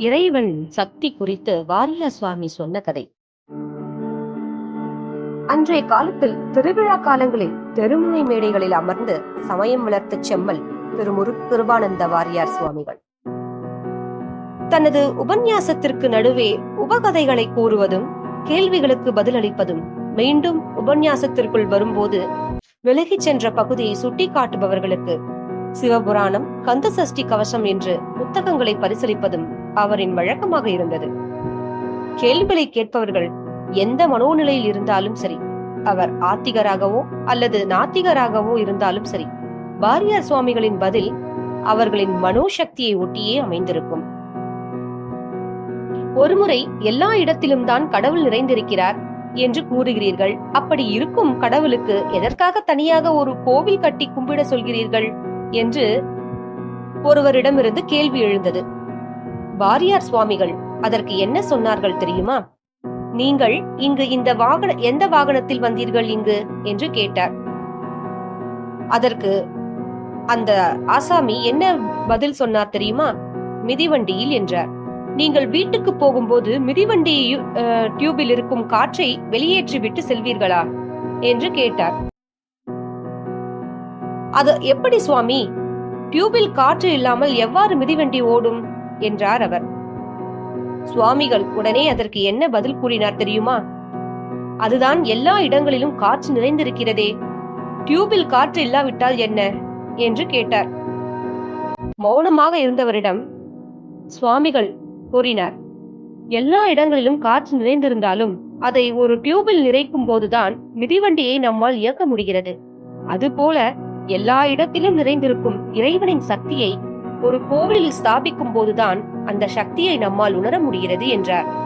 இறைவன் சக்தி குறித்து வாரிய சுவாமி சொன்ன கதை. அன்றைய காலத்தில் திருவிழா காலங்களில் தெருமுனை மேடைகளில் அமர்ந்து சமயம் வளர்த்த செம்மல் திருமுரு கிருபானந்த வாரியார் சுவாமிகள். தனது உபன்யாசத்திற்கு நடுவே உபகதைகளை கூறுவதும் கேள்விகளுக்கு பதிலளிப்பதும் மீண்டும் உபன்யாசத்திற்குள் வரும்போது விலகிச் சென்ற பகுதியை சுட்டிக்காட்டுபவர்களுக்கு சிவபுராணம் கந்த சஷ்டி கவசம் என்று புத்தகங்களை பரிசளிப்பதும் அவரின் வழக்கமாக இருந்தது. கேள்விகளை கேட்பவர்கள் எந்த மனோநிலையில் இருந்தாலும் சரி அவர் ஆத்திகராகவோ அல்லது நாத்திகராகவோ இருந்தாலும் சரி பாரியார் சுவாமிகளின் பதில் அவர்களின் மனோசக்தியை ஒட்டியே அமைந்திருக்கும். ஒருமுறை எல்லா இடத்திலும் தான் கடவுள் நிறைந்திருக்கிறார் என்று கூறுகிறீர்கள். அப்படி இருக்கும் கடவுளுக்கு எதற்காக தனியாக ஒரு கோவில் கட்டி கும்பிட சொல்கிறீர்கள்? என்று ஒருவரிடமிருந்து கேள்வி எழுந்தது. வாரியார் சுவாமிகள் அதற்கு என்ன சொன்னார்கள் தெரியுமா? நீங்கள் இங்கு இந்த வாகன எந்த வாகனத்தில் வந்தீர்கள் இங்கு? என்று கேட்டார். அதற்கு அந்த ஆசாமி என்ன பதில் சொன்னார் தெரியுமா? மிதிவண்டியில் என்றார். நீங்கள் வீட்டுக்கு போகும்போது மிதிவண்டி டியூபில் இருக்கும் காற்றை வெளியேற்றி விட்டு செல்வீர்களா? என்று கேட்டார். அது எப்படி சுவாமி? டியூபில் காற்று இல்லாமல் எவ்வாறு மிதிவண்டி ஓடும்? என்றார் அவர். சுவாமிகள் உடனே அதற்கு என்ன பதில் கூறினார் தெரியுமா? அதுதான் எல்லா இடங்களிலும் காற்று நிறைந்திருக்கிறதே. டியூபில் காற்று இல்லாவிட்டால் என்ன? என்று கேட்டார். மௌனமாக இருந்தவரிடம் சுவாமிகள் கூறினார் எல்லா இடங்களிலும் காற்று நிறைந்திருந்தாலும் அதை ஒரு டியூபில் நிறைக்கும் போதுதான் மிதிவண்டியை நம்மால் இயக்க முடிகிறது. அதுபோல எல்லா இடத்திலும் நிறைந்திருக்கும் இறைவனின் சக்தியை ஒரு கோவிலில் ஸ்தாபிக்கும் போதுதான் அந்த சக்தியை நம்மால் உணர முடிகிறது என்றார்.